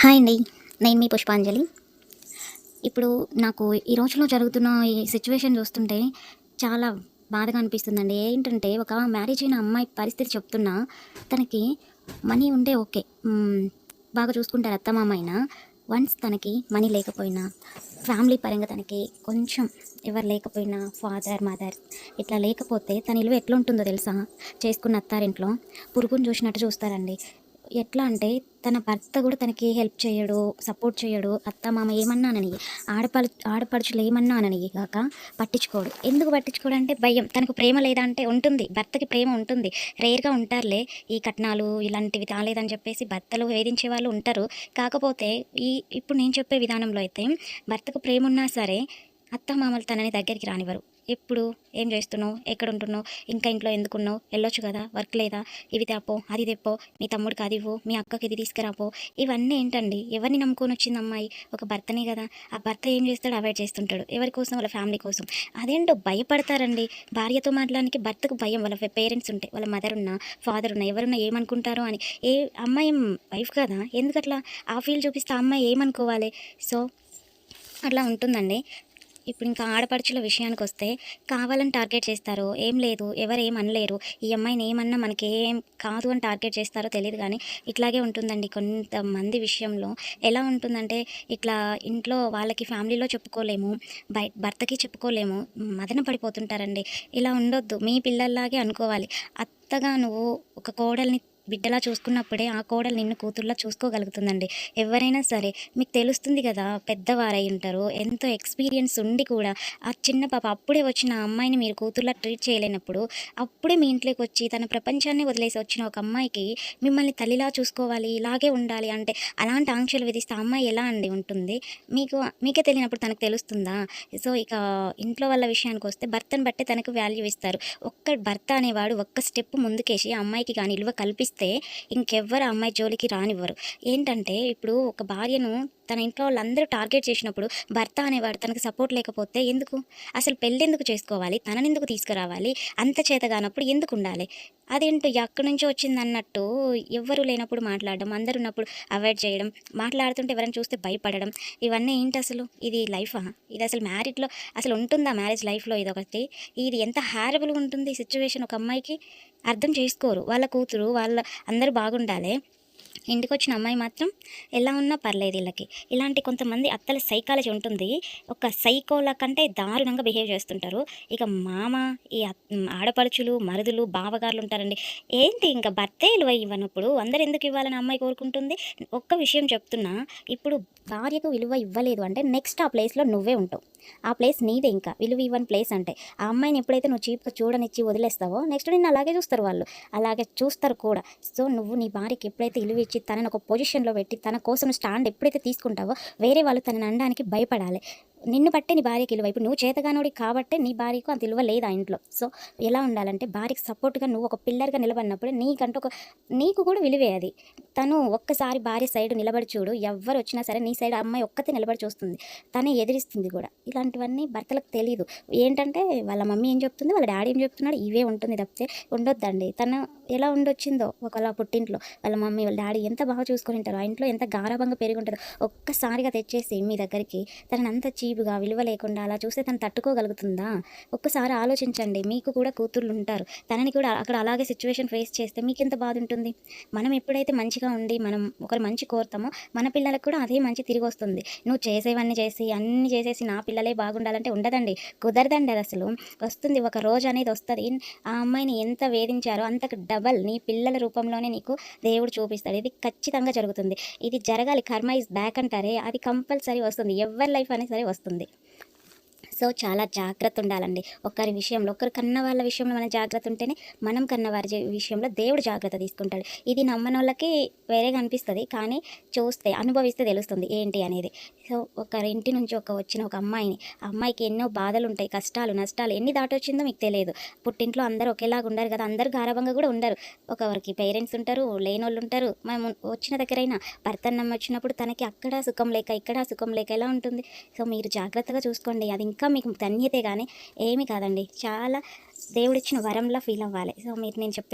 Hi అండి. నేను మీ పుష్పాంజలి. ఇప్పుడు నాకు ఈ రోజులో జరుగుతున్న ఈ సిచ్యువేషన్ చూస్తుంటే చాలా బాధగా అనిపిస్తుందండి. ఏంటంటే ఒక మ్యారేజ్ అయిన అమ్మాయి పరిస్థితి చెప్తున్నా తనకి మనీ ఉంటే ఓకే. బాగా చూసుకుంటారు అత్తమామ అయినా వన్స్ తనకి మనీ లేకపోయినా ఫ్యామిలీ పరంగా తనకి కొంచెం ఎవరు లేకపోయినా ఫాదర్ మదర్ ఇట్లా లేకపోతే తన ఇల్లు ఎట్లుంటుందో తెలుసా? చేసుకున్న అత్తారింట్లో పురుగును చూసినట్టు చూస్తారండి. ఎట్లా అంటే తన భర్త కూడా తనకి హెల్ప్ చేయడు సపోర్ట్ చేయడు అత్త మామ ఏమన్నానని ఆడపడు ఆడపడుచులు ఏమన్నానని కాక పట్టించుకోడు. ఎందుకు పట్టించుకోడు అంటే భయం. తనకు ప్రేమ లేదా అంటే ఉంటుంది. భర్తకి ప్రేమ ఉంటుంది. రేర్గా ఉంటారులే ఈ కట్నాలు ఇలాంటివి తాలేదని చెప్పేసి భర్తలు వేధించే వాళ్ళు ఉంటారు. కాకపోతే ఈ ఇప్పుడు నేను చెప్పే విధానంలో అయితే భర్తకు ప్రేమ ఉన్నా సరే అత్త మామలు తనని దగ్గరికి రానివ్వరు. ఎప్పుడు? ఏం చేస్తున్నావు? ఎక్కడ ఉంటున్నావు ఇంకా ఇంట్లో ఎందుకున్నావు? వెళ్ళొచ్చు కదా? వర్క్ లేదా? ఇవి తేపో అది తెప్పో? మీ తమ్ముడికి అది ఇవ్వు? మీ అక్కకి ఇది తీసుకురాపో? ఇవన్నీ ఏంటండి? ఎవరిని నమ్ముకొని వచ్చింది అమ్మాయి? ఒక భర్తనే కదా. ఆ భర్త ఏం చేస్తాడు అవాయిడ్ చేస్తుంటాడు. ఎవరి కోసం? వాళ్ళ ఫ్యామిలీ కోసం. అదేంటో భయపడతారండి. భార్యతో మాట్లాడడానికి భర్తకు భయం. వాళ్ళ పేరెంట్స్ ఉంటే వాళ్ళ మదర్ ఉన్నా ఫాదర్ ఉన్నా ఎవరున్నా ఏమనుకుంటారో అని. ఏ అమ్మాయి వైఫ్ కదా? ఎందుకట్లా? ఆ ఫీల్ చూపిస్తే అమ్మాయి ఏమనుకోవాలి? సో అట్లా ఉంటుందండి. ఇప్పుడు ఇంకా ఆడపడుచుల విషయానికి వస్తే కావాలని టార్గెట్ చేస్తారు ఏం లేదు ఎవరు ఏం అనలేరు ఈ అమ్మాయిని ఏమన్నా మనకి ఏం కాదు అని టార్గెట్ చేస్తారో తెలియదు కానీ ఇట్లాగే ఉంటుందండి కొంతమంది విషయంలో. ఎలా ఉంటుందంటే ఇట్లా ఇంట్లో వాళ్ళకి ఫ్యామిలీలో చెప్పుకోలేము బయ భర్తకి చెప్పుకోలేము మదన పడిపోతుంటారండి. ఇలా ఉండొద్దు మీ పిల్లల్లాగే అనుకోవాలి. అత్తగా నువ్వు ఒక కోడల్ని బిడ్డలా చూసుకున్నప్పుడే ఆ కోడలు నిన్ను కూతుర్లా చూసుకోగలుగుతుందండి. ఎవరైనా సరే మీకు తెలుస్తుంది కదా పెద్దవారై ఉంటారు ఎంతో ఎక్స్పీరియన్స్ ఉండి కూడా ఆ చిన్న పాప అప్పుడే వచ్చిన అమ్మాయిని మీరు కూతుర్లా ట్రీట్ చేయలేనప్పుడు అప్పుడే మీ ఇంట్లోకి వచ్చి తన ప్రపంచాన్ని వదిలేసి వచ్చిన ఒక అమ్మాయికి మిమ్మల్ని తల్లిలా చూసుకోవాలి ఇలాగే ఉండాలి అంటే అలాంటి ఆంక్షలు విధిస్తే అమ్మాయి ఎలా అండి ఉంటుంది? మీకు మీకే తెలియనప్పుడు తనకు తెలుస్తుందా? సో ఇక ఇంట్లో వాళ్ళ విషయానికి వస్తే భర్తను బట్టి తనకు వాల్యూ ఇస్తారు. ఒక్క భర్త అనేవాడు ఒక్క స్టెప్ ముందుకేసి అమ్మాయికి కానీ విలువ వస్తే ఇంకెవ్వరు అమ్మాయి జోలికి రానివ్వరు. ఏంటంటే ఇప్పుడు ఒక భార్యను తన ఇంట్లో వాళ్ళందరూ టార్గెట్ చేసినప్పుడు భర్త అనేవాడు తనకు సపోర్ట్ లేకపోతే ఎందుకు? అసలు పెళ్ళెందుకు చేసుకోవాలి? తనని ఎందుకు తీసుకురావాలి? అంత చేతగానప్పుడు ఎందుకు ఉండాలి? అదేంటో ఎక్కడి నుంచి వచ్చింది అన్నట్టు ఎవ్వరు లేనప్పుడు మాట్లాడడం అందరు ఉన్నప్పుడు అవాయిడ్ చేయడం మాట్లాడుతుంటే ఎవరైనా చూస్తే భయపడడం ఇవన్నీ ఏంటి అసలు? ఇది లైఫా? ఇది అసలు మ్యారీడ్లో అసలు ఉంటుందా మ్యారేజ్ లైఫ్లో ఇది ఒకటి ఇది ఎంత హారబుల్గా ఉంటుంది ఈ సిచ్యువేషన్? ఒక అమ్మాయికి అర్థం చేసుకోరు. వాళ్ళ కూతురు వాళ్ళ అందరూ బాగుండాలి. ఇంటికి వచ్చిన అమ్మాయి మాత్రం ఎలా ఉన్నా పర్లేదు వీళ్ళకి. ఇలాంటి కొంతమంది అత్తల సైకాలజీ ఉంటుంది. ఒక సైకోల కంటే దారుణంగా బిహేవ్ చేస్తుంటారు. ఇక మామ ఈ ఆడపడుచులు మరుదులు బావగారులు ఉంటారండి. ఏంటి ఇంకా భర్తే విలువ ఇవ్వనప్పుడు అందరు ఎందుకు ఇవ్వాలని అమ్మాయి కోరుకుంటుంది? ఒక్క విషయం చెప్తున్నా ఇప్పుడు భార్యకు విలువ ఇవ్వలేదు అంటే నెక్స్ట్ ఆ ప్లేస్లో నువ్వే ఉంటావు. ఆ ప్లేస్ నీదే ఇంకా. విలువ ఇవ్వని ప్లేస్ అంటే. ఆ అమ్మాయిని ఎప్పుడైతే నువ్వు చీప్గా చూడనిచ్చి వదిలేస్తావో నెక్స్ట్ నిన్ను అలాగే చూస్తారు వాళ్ళు. అలాగే చూస్తారు కూడా. సో నువ్వు నీ భార్యకి ఎప్పుడైతే విలువ ఇచ్చి తనని ఒక పొజిషన్లో పెట్టి తన కోసం స్టాండ్ ఎప్పుడైతే తీసుకుంటావో వేరే వాళ్ళు తనని అనడానికి భయపడాలి. నిన్ను బట్టే నీ భార్యకి ఇలువ. ఇప్పుడు నువ్వు చేతగానోడి కాబట్టే నీ భార్యకు అంత విలువ లేదు ఆ ఇంట్లో? సో ఎలా ఉండాలంటే భార్యకి సపోర్ట్గా నువ్వు ఒక పిల్లర్గా నిలబడినప్పుడు నీకంటూ ఒక నీకు కూడా విలువే అది. తను ఒక్కసారి భార్య సైడ్ నిలబడి చూడు ఎవరు వచ్చినా సరే నీ సైడ్ అమ్మాయి ఒక్కతే నిలబడి చూస్తుంది. తనే ఎదిరిస్తుంది కూడా. ఇలాంటివన్నీ భర్తలకు తెలియదు ఏంటంటే వాళ్ళ మమ్మీ ఏం చెప్తుంది? వాళ్ళ డాడీ ఏం చెప్తున్నాడు? ఇవే ఉంటుంది తప్పితే ఉండొద్దండి. తను ఎలా ఉండొచ్చిందో ఒకలా పుట్టింట్లో వాళ్ళ మమ్మీ వాళ్ళ డాడీ ఎంత బాగా చూసుకొని ఉంటారో ఆ ఇంట్లో ఎంత గారాభంగా పెరిగి ఉంటారో ఒక్కసారిగా తెచ్చేసి మీ దగ్గరికి తనని అంత చీపుగా విలువ లేకుండా అలా చూస్తే తను తట్టుకోగలుగుతుందా? ఒక్కసారి ఆలోచించండి. మీకు కూడా కూతుర్లు ఉంటారు తనని కూడా అక్కడ అలాగే సిచ్యువేషన్ ఫేస్ చేస్తే మీకు ఎంత బాధ ఉంటుంది మనం ఎప్పుడైతే మంచిగా ఉండి మనం ఒకరు మంచి కోరుతామో మన పిల్లలకు కూడా అదే మంచి తిరిగి వస్తుంది. నువ్వు చేసేవన్నీ చేసి అన్ని చేసేసి నా పిల్లలే బాగుండాలంటే ఉండదండి. కుదరదండి అది అసలు. వస్తుంది. ఒక రోజు అనేది వస్తుంది. ఆ అమ్మాయిని ఎంత వేధించారో అంతకు డబల్ నీ పిల్లల రూపంలోనే నీకు దేవుడు చూపిస్తాడు. ఇది ఖచ్చితంగా జరుగుతుంది. ఇది జరగాలి. కర్మ ఇస్ బ్యాక్ అంటారే. అది కంపల్సరీ వస్తుంది. ఎవరి లైఫ్ అనేది సరే వస్తుంది. వస్తుంది సో చాలా జాగ్రత్త ఉండాలండి. ఒకరి విషయంలో ఒకరు కన్న వాళ్ళ విషయంలో మనం జాగ్రత్త ఉంటేనే మనం కన్న వారి విషయంలో దేవుడు జాగ్రత్త తీసుకుంటాడు. ఇది నమ్మని వాళ్ళకి వేరేగా అనిపిస్తుంది కానీ చూస్తే అనుభవిస్తే తెలుస్తుంది ఏంటి అనేది. సో ఒకరి ఇంటి నుంచి ఒక వచ్చిన ఒక అమ్మాయిని అమ్మాయికి ఎన్నో బాధలు ఉంటాయి కష్టాలు నష్టాలు ఎన్ని దాటొచ్చిందో మీకు తెలియదు. పుట్టింట్లో అందరూ ఒకేలాగా ఉండరు కదా అందరూ గారభంగా కూడా ఉండరు. ఒకరికి పేరెంట్స్ ఉంటారు లేని వాళ్ళు ఉంటారు. మనం వచ్చిన దగ్గరైనా భర్త వచ్చినప్పుడు తనకి అక్కడ సుఖం లేక ఇక్కడ సుఖం లేక ఎలా ఉంటుంది? సో మీరు జాగ్రత్తగా చూసుకోండి. అది ఇంకా మీకు ధన్యతే కానీ ఏమీ కాదండి. చాలా దేవుడిచ్చిన వరంలా ఫీల్ అవ్వాలి సో మీరు నేను చెప్పే